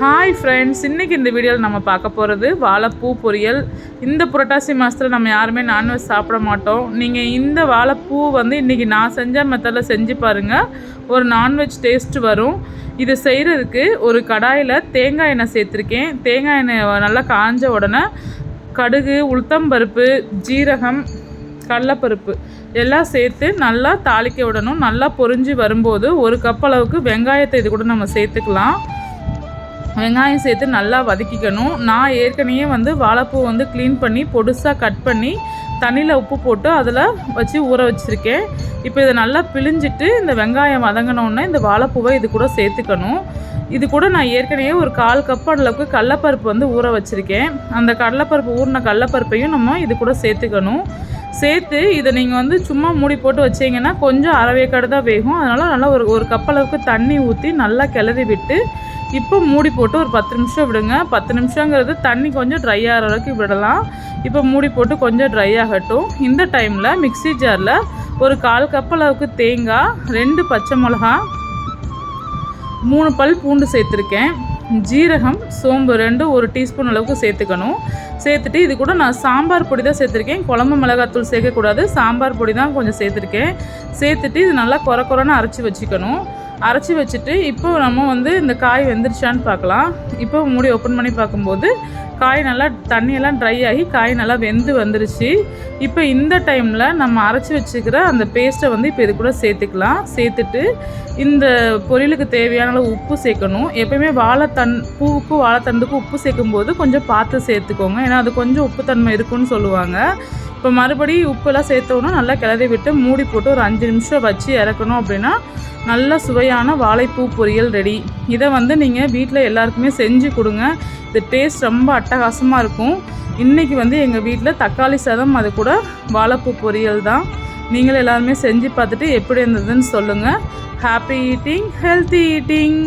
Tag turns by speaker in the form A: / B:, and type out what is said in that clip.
A: Hi friends இன்றைக்கி இந்த வீடியோவில் நம்ம பார்க்க போகிறது வாழைப்பூ பொரியல். இந்த புரட்டாசி மாதத்தில் நம்ம யாருமே நான்வெஜ் சாப்பிட மாட்டோம். நீங்கள் இந்த வாழைப்பூ வந்து இன்றைக்கி நான் செஞ்ச மெத்தடில் செஞ்சு பாருங்கள் ஒரு நான்வெஜ் டேஸ்ட் வரும். இது செய்கிறதுக்கு ஒரு கடாயில் தேங்காய் எண்ணெய் சேர்த்துருக்கேன். தேங்காய் எண்ணெய் நல்லா காஞ்ச உடனே கடுகு உளுத்தம்பருப்பு ஜீரகம் கடலப்பருப்பு எல்லாம் சேர்த்து நல்லா தாளிக்க விடணும். நல்லா பொரிஞ்சு வரும்போது ஒரு கப் அளவுக்கு வெங்காயத்தை இது கூட நம்ம சேர்த்துக்கலாம். வெங்காயம் சேர்த்து நல்லா வதக்கிக்கணும். நான் ஏற்கனவே வந்து வாழைப்பூ வந்து க்ளீன் பண்ணி பொடுசாக கட் பண்ணி தண்ணியில் உப்பு போட்டு அதில் வச்சு ஊற வச்சுருக்கேன். இப்போ இதை நல்லா பிழிஞ்சிட்டு இந்த வெங்காயம் வதங்கினோடனே இந்த வாழைப்பூவை இது கூட சேர்த்துக்கணும். இது கூட நான் ஏற்கனவே ஒரு கால் கப் அளவுக்கு கடலப்பருப்பு வந்து ஊற வச்சுருக்கேன். அந்த கடலப்பருப்பு ஊறின கடலப்பருப்பையும் நம்ம இது கூட சேர்த்துக்கணும். சேர்த்து இதை நீங்கள் வந்து சும்மா மூடி போட்டு வச்சிங்கன்னா கொஞ்சம் அரைவேக்காடு தான் வேகும். அதனால் நல்லா ஒரு ஒரு கப் அளவுக்கு தண்ணி ஊற்றி நல்லா கிளறி விட்டு இப்போ மூடி போட்டு ஒரு பத்து நிமிஷம் விடுங்க. பத்து நிமிஷங்கிறது தண்ணி கொஞ்சம் ட்ரை ஆகிற அளவுக்கு விடலாம். இப்போ மூடி போட்டு கொஞ்சம் ட்ரை ஆகட்டும். இந்த டைமில் மிக்ஸி ஜாரில் ஒரு கால் கப் அளவுக்கு தேங்காய் ரெண்டு பச்சை மிளகா மூணு பல் பூண்டு சேர்த்துருக்கேன். ஜீரகம் சோம்பு ரெண்டு ஒரு டீஸ்பூன் அளவுக்கு சேர்த்துக்கணும். சேர்த்துட்டு இது கூட நான் சாம்பார் பொடி தான் சேர்த்துருக்கேன். குழம்பு மிளகாத்தூள் சேர்க்கக்கூடாது. சாம்பார் பொடி தான் கொஞ்சம் சேர்த்துருக்கேன். சேர்த்துட்டு இது நல்லா குறை குறைன்னு அரைச்சி வச்சுக்கணும். அரைச்சி வச்சுட்டு இப்போ நம்ம வந்து இந்த காய் வெந்துருச்சான்னு பார்க்கலாம். இப்போ மூடி ஓப்பன் பண்ணி பார்க்கும்போது காய் நல்லா தண்ணியெல்லாம் ட்ரை ஆகி காய் நல்லா வெந்து வந்துருச்சு. இப்போ இந்த டைமில் நம்ம அரைச்சி வச்சுக்கிற அந்த பேஸ்ட்டை வந்து இப்போ இது கூட சேர்த்துக்கலாம். சேர்த்துட்டு இந்த பொரியலுக்கு தேவையான அளவு உப்பு சேர்க்கணும். எப்பயுமே வாழைத்தன் பூவுக்கும் வாழைத்தண்டுக்கும் உப்பு சேர்க்கும்போது கொஞ்சம் பார்த்து சேர்த்துக்கோங்க. ஏன்னா அது கொஞ்சம் உப்புத்தன்மை இருக்குன்னு சொல்லுவாங்க. இப்போ மறுபடியும் உப்பெல்லாம் சேர்த்தோன்னா நல்லா கிளறி விட்டு மூடி போட்டு ஒரு அஞ்சு நிமிஷம் வச்சு இறக்கணும் அப்படின்னா நல்ல சுவையான வாழைப்பூ பொரியல் ரெடி. இதை வந்து நீங்கள் வீட்டில் எல்லாருக்குமே செஞ்சு கொடுங்க. இது டேஸ்ட் ரொம்ப அட்டகாசமாக இருக்கும். இன்றைக்கி வந்து எங்கள் வீட்டில் தக்காளி சாதம் அது கூட வாழைப்பூ பொரியல் தான். நீங்களும் எல்லாருமே செஞ்சு பார்த்துட்டு எப்படி இருந்ததுன்னு சொல்லுங்கள் ஹாப்பி ஈட்டிங் ஹெல்த்தி ஈட்டிங்